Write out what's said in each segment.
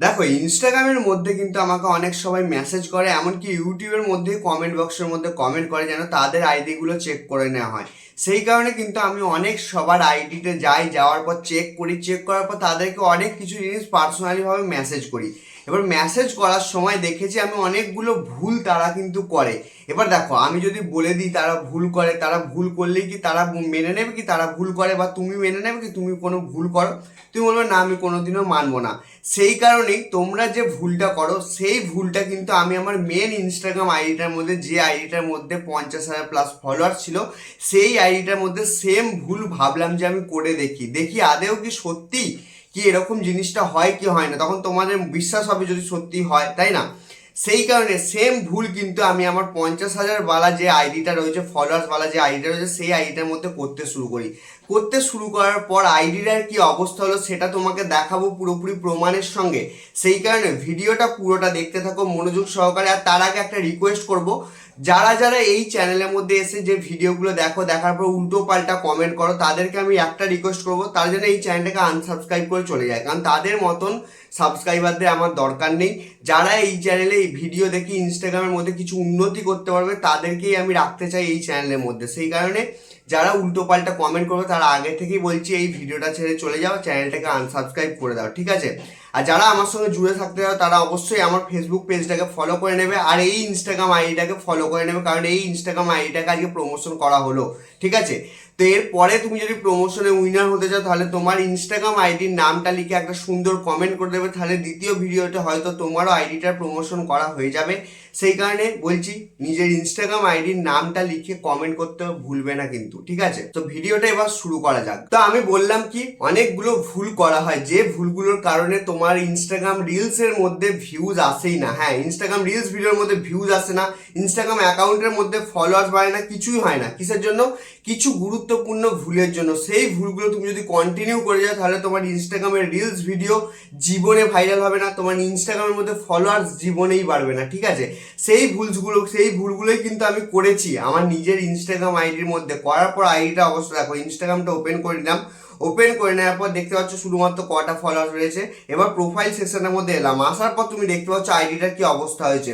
দেখো ইনস্টাগ্রামের মধ্যে কিন্তু আমাকে অনেক সবাই মেসেজ করে, এমনকি ইউটিউবের মধ্যে কমেন্ট বক্সের মধ্যে কমেন্ট করে যেন তাদের আইডিগুলো চেক করে নেওয়া হয়। সেই কারণে কিন্তু আমি অনেক সবার আইডিতে যাই, যাওয়ার পর চেক করি চেক করার পর তাদেরকে অনেক কিছু জিনিস পার্সোনালিভাবে মেসেজ করি। এবার মেসেজ করার সময় দেখেছি আমি অনেকগুলো ভুল তারা কিন্তু করে। এবার দেখো, আমি যদি বলে দিই তারা ভুল করে, তারা ভুল করলেই কি তারা মেনে নেবে কি? তারা ভুল করে বা তুমি মেনে নেবে কি? তুমি কোনো ভুল করো। তুমি বলবে, না, আমি কোনোদিনও মানবো না। সেই কারণেই তোমরা যে ভুলটা করো, সেই ভুলটা কিন্তু আমি আমার মেন ইনস্টাগ্রাম আইডিটার মধ্যে, যে আইডিটার মধ্যে পঞ্চাশ হাজার প্লাস ফলোয়ার ছিল, সেই আইডিটার মধ্যে সেম ভুল ভাবলাম যে আমি করে দেখি। দেখি আদেও কি সত্যি? কি এরকম জিনিসটা হয় কি হয় না, তখন তোমাদের বিশ্বাস হবে যদি সত্যি হয়, তাই না? সেই কারণে সেম ভুল কিন্তু আমি আমার পঞ্চাশ হাজার বালা যে আইডিটা রয়েছে ফলোয়ার্স বালা যে আইডিটা রয়েছে, সেই আইডিটার মধ্যে করতে শুরু করি। করতে শুরু করার পর আইডিটার কি অবস্থা হলো সেটা তোমাকে দেখাবো পুরোপুরি প্রমাণের সঙ্গে। সেই কারণে ভিডিওটা পুরোটা দেখতে থাকো, মনোযোগ সহকারে। আর তার আগে একটা রিকোয়েস্ট করব যারা যারা এই চ্যানেলের মধ্যে এসে যে ভিডিওগুলো দেখো, দেখার পর উল্টো পাল্টা কমেন্ট করো, তাদেরকে আমি একটা রিকোয়েস্ট করব, তারা যেন এই চ্যানেলটাকে আনসাবস্ক্রাইব করে চলে যায়। কারণ তাদের মতন সাবস্ক্রাইবারদের আমার দরকার নেই। যারা এই চ্যানেলে এই ভিডিও দেখে ইনস্টাগ্রামের মধ্যে কিছু উন্নতি করতে পারবে, তাদেরকেই আমি রাখতে চাই এই চ্যানেলের মধ্যে। সেই কারণে যারা উল্টো পাল্টা কমেন্ট করবে, তারা আগে থেকেই বলছি, এই ভিডিওটা ছেড়ে চলে যাও চ্যানেলটাকে আনসাবস্ক্রাইব করে দাও, ঠিক আছে? আর যারা আমার সঙ্গে জুড়ে থাকতে চাও, তারা অবশ্যই আমার ফেসবুক পেজটাকে ফলো করে নেবে, আর এই ইনস্টাগ্রাম আইডিটাকে ফলো করে নেবে, কারণ এই ইনস্টাগ্রাম আইডিটাকে আজকে প্রমোশন করা হলো, ঠিক আছে? তো এরপরে তুমি যদি প্রমোশনে উইনার হতে চাও, তাহলে তোমার ইনস্টাগ্রাম আইডির নামটা লিখে একটা সুন্দর কমেন্ট করে দেবে। তাহলে দ্বিতীয় ভিডিওতে হয়তো তোমারও আইডিটার প্রমোশন করা হয়ে যাবে। সেই কারণে বলছি নিজের ইনস্টাগ্রাম আইডির নামটা লিখে কমেন্ট করতে ভুলবে না কিন্তু, ঠিক আছে? তো ভিডিওটা এবার শুরু করা যাক। তো আমি বললাম কি, অনেকগুলো ভুল করা হয়, যে ভুলগুলোর কারণে তোমার ইনস্টাগ্রাম রিলস এর মধ্যে ভিউজ আসেই না। হ্যাঁ ইনস্টাগ্রাম রিলস ভিডিওর মধ্যে ভিউজ আসে না ইনস্টাগ্রাম অ্যাকাউন্টের মধ্যে ফলোয়ার্স বাড়ে না, কিছুই হয় না। কিসের জন্য? কিছু গুরুত্বপূর্ণ ভুলের জন্য। সেই ভুলগুলো তুমি যদি কন্টিনিউ করে যাও, তাহলে তোমার ইনস্টাগ্রামের রিলস ভিডিও জীবনে ভাইরাল হবে না, তোমার ইনস্টাগ্রামের মধ্যে ফলোয়ার্স জীবনেই বাড়বে না, ঠিক আছে? সেই ভুলগুলো, সেই ভুলগুলোই কিন্তু আমি করেছি। আমার নিজের ইনস্টাগ্রাম আইডির মধ্যে। করার পর আইডিটা অবশ্য দেখো ইনস্টাগ্রামটা ওপেন করে নিলাম। ওপেন করে নেওয়ার পর দেখতে পাচ্ছ শুধুমাত্র কটা ফলোয়ার রয়েছে। এবার প্রোফাইল সেকশনের মধ্যে এলাম। আসার পর তুমি দেখতে পাচ্ছ আইডিটার কি অবস্থা হয়েছে।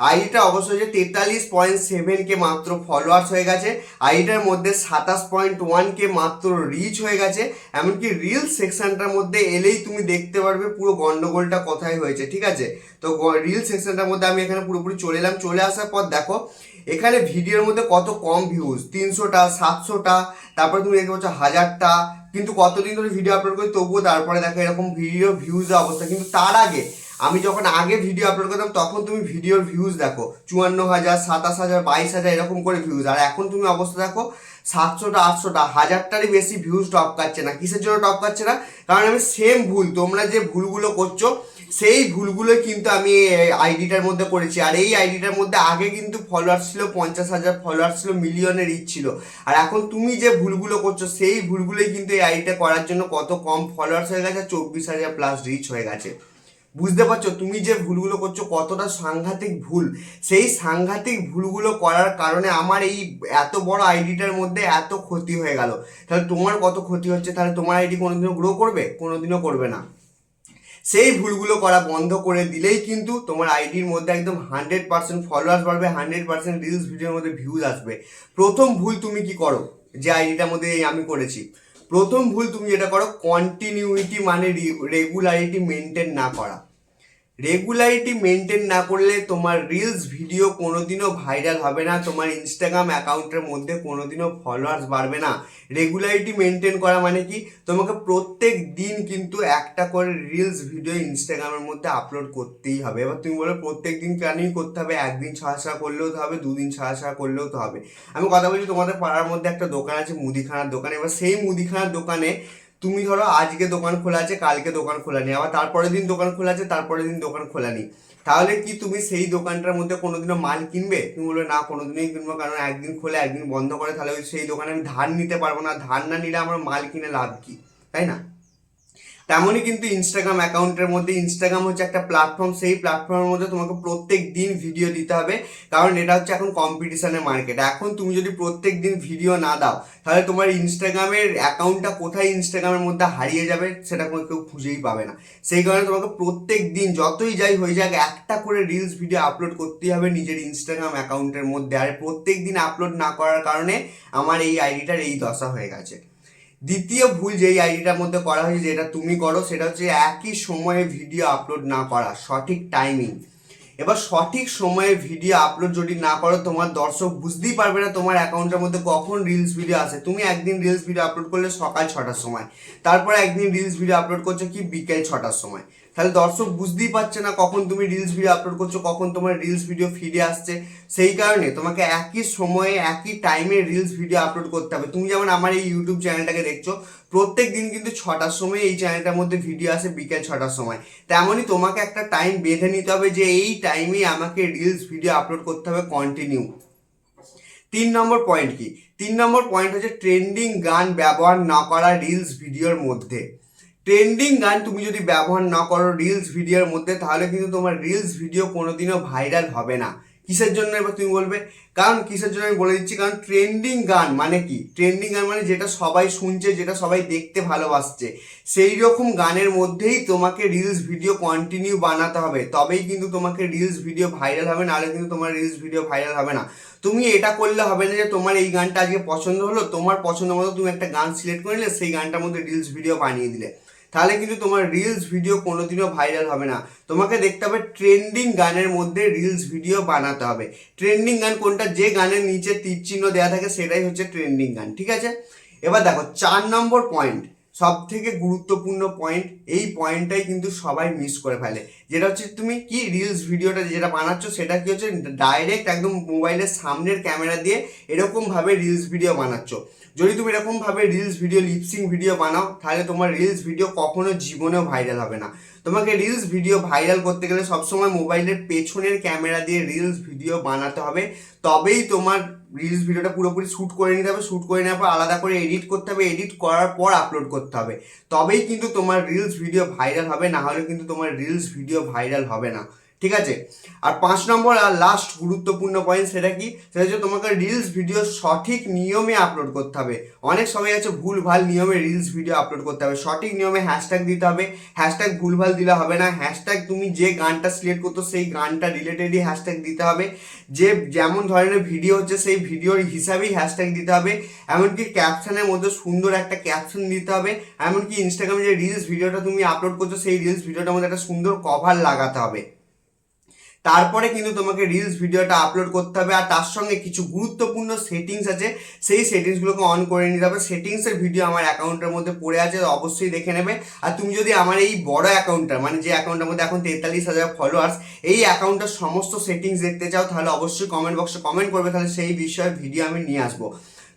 আইডিটা অবশ্যই যে তেতাল্লিশ পয়েন্ট সেভেন কে মাত্র ফলোয়ার্স হয়ে গেছে। আইডিটার মধ্যে সাতাশ পয়েন্ট ওয়ান কে মাত্র রিচ হয়ে গেছে। এমনকি রিল সেকশনটার মধ্যে এলেই তুমি দেখতে পারবে পুরো গন্ডগোলটা কোথায় হয়েছে, ঠিক আছে? তো রিল সেকশনটার মধ্যে আমি এখানে পুরোপুরি চলে এলাম। চলে আসার পর দেখো, এখানে ভিডিওর মধ্যে কত কম ভিউজ তিনশোটা, সাতশোটা, তারপরে তুমি দেখতে পাচ্ছ হাজারটা। কিন্তু কতদিন ধরে ভিডিও আপলোড করি, তবুও তারপরে দেখো এরকম ভিডিও ভিউজ অবস্থা। কিন্তু তার আগে আমি যখন আগে ভিডিও আপলোড করতাম, তখন তুমি ভিডিওর ভিউজ দেখো। চুয়ান্ন হাজার, সাতাশ হাজার, বাইশ হাজার, এরকম করে ভিউজ আর এখন তুমি অবস্থা দেখো, সাতশোটা, আটশোটা, হাজারটারই বেশি ভিউজ টপ কাচ্ছে না। কিসের জন্য টপ কাচ্ছে না? কারণ আমি সেম ভুল, তোমরা যে ভুলগুলো করছ, সেই ভুলগুলো কিন্তু আমি আইডিটার মধ্যে করেছি। আর এই আইডিটার মধ্যে আগে কিন্তু ফলোয়ার্স ছিল পঞ্চাশ হাজার ফলোয়ার্স ছিল মিলিয়নের রিচ ছিল। আর এখন তুমি যে ভুলগুলো করছ, সেই ভুলগুলোই কিন্তু এই আইডিটা করার জন্য কত কম ফলোয়ার্স হয়ে গেছে, চব্বিশ হাজার প্লাস রিচ হয়ে গেছে। বুঝতে পারছ? তুমি যে ভুলগুলো করছ, কতটা সাংঘাতিক ভুল। সেই সাংঘাতিক ভুলগুলো করার কারণে আমার এই এত বড় আইডিটার মধ্যে এত ক্ষতি হয়ে গেল। তাহলে তোমার কত ক্ষতি হচ্ছে? তাহলে তোমার আইডি কোনোদিনও গ্রো করবে? কোনোদিনও করবে না। সেই ভুলগুলো করা বন্ধ করে দিলেই কিন্তু তোমার আইডির মধ্যে একদম হান্ড্রেড পার্সেন্ট ফলোয়ার্স বাড়বে হান্ড্রেড পার্সেন্ট রিলস ভিডিওর মধ্যে ভিউজ আসবে। প্রথম ভুল তুমি কি করো? যে আইডিটার মধ্যে এই আমি করেছি। প্রথম ভুল তুমি যেটা করো কন্টিনিউইটি মানে রেগুলারিটি মেনটেন না করা। রেগুলারিটি মেনটেন না করলে তোমার রিলস ভিডিও কোনোদিনও ভাইরাল হবে না, তোমার ইনস্টাগ্রাম অ্যাকাউন্টের মধ্যে কোনোদিনও ফলোয়ার্স বাড়বে না। রেগুলারিটি মেনটেন করা মানে কি? তোমাকে প্রত্যেক দিন কিন্তু একটা করে রিলস ভিডিও ইনস্টাগ্রামের মধ্যে আপলোড করতেই হবে। এবার তুমি বলো প্রত্যেক দিন কেনই করতে হবে, একদিন ছাড়া ছাড়া করলেও তো হবে, দুদিন ছাড়া ছাড়া করলেও তো হবে। আমি কথা বলছি তোমাদের পাড়ার মধ্যে একটা দোকান আছে, মুদিখানার দোকান। এবার সেই মুদিখানার দোকানে তুমি ধরো আজকে দোকান খোলা আছে, কালকে দোকান খোলা নেই, আবার তারপরের দিন দোকান খোলা আছে, তারপরের দিন দোকান খোলা নেই। তাহলে কি তুমি সেই দোকানটার মধ্যে কোনোদিনও মাল কিনবে? তুমি বলবে, না, কোনোদিনই কিনবো কারণ একদিন খোলে, একদিন বন্ধ করে, তাহলে ওই সেই দোকানে আমি ধান নিতে পারব না। ধান না নিলে আমার মাল কিনে লাভ কি? তাই না? তেমনই কিন্তু ইনস্টাগ্রাম অ্যাকাউন্টের মধ্যে ইনস্টাগ্রাম হচ্ছে একটা প্ল্যাটফর্ম সেই প্ল্যাটফর্মের মধ্যে তোমাকে প্রত্যেক দিন ভিডিও দিতে হবে, কারণ এটা হচ্ছে এখন কম্পিটিশনের মার্কেট এখন তুমি যদি প্রত্যেক দিন ভিডিও না দাও, তাহলে তোমার ইনস্টাগ্রামের অ্যাকাউন্টটা কোথায় ইনস্টাগ্রামের মধ্যে হারিয়ে যাবে, সেটা কোনো কেউ খুঁজেই পাবে না। সেই কারণে তোমাকে প্রত্যেক দিন যতই যাই হয়ে যাক, একটা করে রিলস ভিডিও আপলোড করতেই হবে নিজের ইনস্টাগ্রাম অ্যাকাউন্টের মধ্যে। আর প্রত্যেক দিন আপলোড না করার কারণে আমার এই আইডিটার এই দশা হয়ে গেছে। দ্বিতীয় ভুল যেই আইডিটার মধ্যে করা হয়েছে, যেটা তুমি করো, সেটা হচ্ছে একই সময়ে ভিডিও আপলোড না করা, সঠিক টাইমিং এবার সঠিক সময়ে ভিডিও আপলোড যদি না করো, তোমার দর্শক বুঝতেই পারবে না তোমার অ্যাকাউন্টের মধ্যে কখন রিলস ভিডিও আসে। তুমি একদিন রিলস ভিডিও আপলোড করলে সকাল ছটার সময়, তারপরে একদিন রিলস ভিডিও আপলোড করছ কি বিকেল ছটার সময়। তাহলে দর্শক বুঝতেই পারছে না কখন তুমি রিলস ভিডিও আপলোড করছ, কখন তোমার রিলস ভিডিও ফিরে আসছে। সেই কারণে তোমাকে একই সময়ে, একই টাইমে রিলস ভিডিও আপলোড করতে হবে। তুমি যেমন আমার এই ইউটিউব চ্যানেলটাকে দেখছ, প্রত্যেক দিন কিন্তু ছটার সময় এই চ্যানেলটার মধ্যে ভিডিও আসে বিকেল ছটার সময়। তেমনই তোমাকে একটা টাইম বেঁধে নিতে হবে যে এই টাইমেই আমাকে রিলস ভিডিও আপলোড করতে হবে কন্টিনিউ তিন নম্বর পয়েন্ট কি? তিন নম্বর পয়েন্ট হচ্ছে ট্রেন্ডিং গান ব্যবহার না করা রিলস ভিডিওর মধ্যে। ট্রেন্ডিং গান তুমি যদি ব্যবহার না করো রিলস ভিডিওর মধ্যে, তাহলে কিন্তু তোমার রিলস ভিডিও কোনোদিনও ভাইরাল হবে না। কিসের জন্য এবার তুমি বলবে? কারণ কিসের জন্য আমি বলে দিচ্ছি? কারণ ট্রেন্ডিং গান মানে কি? ট্রেন্ডিং গান মানে যেটা সবাই শুনছে, যেটা সবাই দেখতে ভালোবাসছে। সেই রকম গানের মধ্যেই তোমাকে রিলস ভিডিও কন্টিনিউ বানাতে হবে। তবেই কিন্তু তোমাকে রিলস ভিডিও ভাইরাল হবে, নাহলে কিন্তু তোমার রিলস ভিডিও ভাইরাল হবে না। তুমি এটা করলে হবে না যে তোমার এই গানটা আজকে পছন্দ হলো, তোমার পছন্দ মতো তুমি একটা গান সিলেক্ট করে নিলে, সেই গানটার মধ্যে রিলস ভিডিও বানিয়ে দিলে। তাহলে কিন্তু তোমার রিলস ভিডিও কোনোদিনও ভাইরাল হবে না। তোমাকে দেখতে হবে ট্রেন্ডিং গানের মধ্যে রিলস ভিডিও বানাতে হবে। ট্রেন্ডিং গান কোনটা? যে গানের নিচে তীর চিহ্ন দেওয়া থাকে সেটাই হচ্ছে ট্রেন্ডিং গান, ঠিক আছে? এবার দেখো, চার নম্বর পয়েন্ট সব থেকে গুরুত্বপূর্ণ পয়েন্ট এই পয়েন্টটাই কিন্তু সবাই মিস করে ফেলে। যেটা হচ্ছে তুমি কি রিলস ভিডিওটা যেটা বানাচ্ছ, সেটা কি হচ্ছে ডাইরেক্ট একদম মোবাইলের সামনের ক্যামেরা দিয়ে এরকমভাবে রিলস ভিডিও বানাচ্ছ। যদি তুমি এরকমভাবে রিলস ভিডিও লিপসিং ভিডিও বানাও, তাহলে তোমার রিলস ভিডিও কখনো জীবনেও ভাইরাল হবে না। তোমাকে রিলস ভিডিও ভাইরাল করতে গেলে সবসময় মোবাইলের পেছনের ক্যামেরা দিয়ে রিলস ভিডিও বানাতে হবে। তবেই তোমার রিলস ভিডিওটা পুরোপুরি শ্যুট করে নিতে হবে। শ্যুট করে নেওয়ার পর আলাদা করে এডিট করতে হবে। এডিট করার পর আপলোড করতে হবে। তবেই কিন্তু তোমার রিলস ভিডিও ভাইরাল হবে, না হলে কিন্তু তোমার রিলস ভিডিও ভাইরাল হবে না। ঠিক আছে? আর পাঁচ নম্বর আর লাস্ট গুরুত্বপূর্ণ পয়েন্ট সেটা কি? সেটা হচ্ছে তোমাকে রিলস ভিডিও সঠিক নিয়মে আপলোড করতে হবে। অনেক সময় আছে ভুল ভালো নিয়মে রিলস ভিডিও আপলোড করতে হবে। সঠিক নিয়মে হ্যাশট্যাগ দিতে হবে। হ্যাশট্যাগ ভুলভাল দিলে হবে না। হ্যাশট্যাগ তুমি যে গানটা সিলেক্ট করতো সেই গানটা রিলেটেডই হ্যাশট্যাগ দিতে হবে। যে যেমন ধরনের ভিডিও হচ্ছে, সেই ভিডিওর হিসাবেই হ্যাশট্যাগ দিতে হবে। এমনকি ক্যাপশনের মধ্যে সুন্দর একটা ক্যাপশন দিতে হবে। এমনকি ইনস্টাগ্রামে যে রিলস ভিডিওটা তুমি আপলোড করছ, সেই রিলস ভিডিওটার মধ্যে একটা সুন্দর কভার লাগাতে হবে। তারপরে কিন্তু তোমাকে রিলস ভিডিওটা আপলোড করতে হবে আর তার সঙ্গে কিছু গুরুত্বপূর্ণ সেটিংস আছে, সেই সেটিংসগুলোকে অন করে নিতে হবে। সেটিংসের ভিডিও আমার অ্যাকাউন্টের মধ্যে পড়ে আছে, অবশ্যই দেখে নেবে। আর তুমি যদি আমার এই বড় অ্যাকাউন্টটা মানে যে অ্যাকাউন্টের মধ্যে এখন তেতাল্লিশ হাজার ফলোয়ার্স এই অ্যাকাউন্টের সমস্ত সেটিংস দেখতে চাও, তাহলে অবশ্যই কমেন্ট বক্সে কমেন্ট করবে, তাহলে সেই বিষয়ে ভিডিও আমি নিয়ে আসব।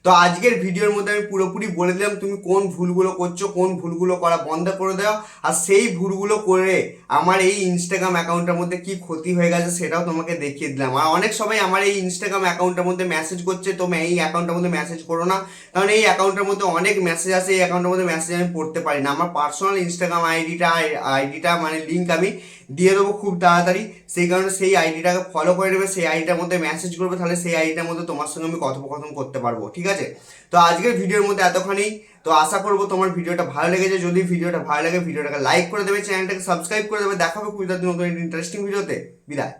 তো আজকের ভিডিওর মধ্যে আমি পুরোপুরি বলে দিলাম তুমি কোন ভুলগুলো করছ, কোন ভুলগুলো করা বন্ধ করে দাও। আর সেই ভুলগুলো করে আমার এই ইনস্টাগ্রাম অ্যাকাউন্টের মধ্যে কি ক্ষতি হয়ে গেছে সেটাও তোমাকে দেখিয়ে দিলাম। আর অনেক সবাই আমার এই ইনস্টাগ্রাম অ্যাকাউন্টের মধ্যে মেসেজ করছে তুমি এই অ্যাকাউন্টের মধ্যে মেসেজ করো না। কারণ এই অ্যাকাউন্টের মধ্যে অনেক মেসেজ আছে, এই অ্যাকাউন্টের মধ্যে মেসেজ আমি পড়তে পারি না। আমার পার্সোনাল ইনস্টাগ্রাম আইডিটা আইডিটা মানে লিঙ্ক আমি দিয়ে দেবো খুব তাড়াতাড়ি। সেই কারণে সেই আইডিটাকে ফলো করে নেবে, সেই আইডিটার মধ্যে মেসেজ করবে, তাহলে সেই আইডিটার মধ্যে তোমার সঙ্গে আমি কথোপকথন করতে পারব, ঠিক আছে? তো আজকের ভিডিওর মধ্যে এতখানি। তো আশা করব তোমার ভিডিওটা ভালো লেগেছে। যদি ভিডিওটা ভালো লাগে, ভিডিওটাকে লাইক করে দেবে চ্যানেলটাকে সাবস্ক্রাইব করে দেবে। দেখাবে খুব নতুন ইন্টারেস্টিং ভিডিওতে বিদায়।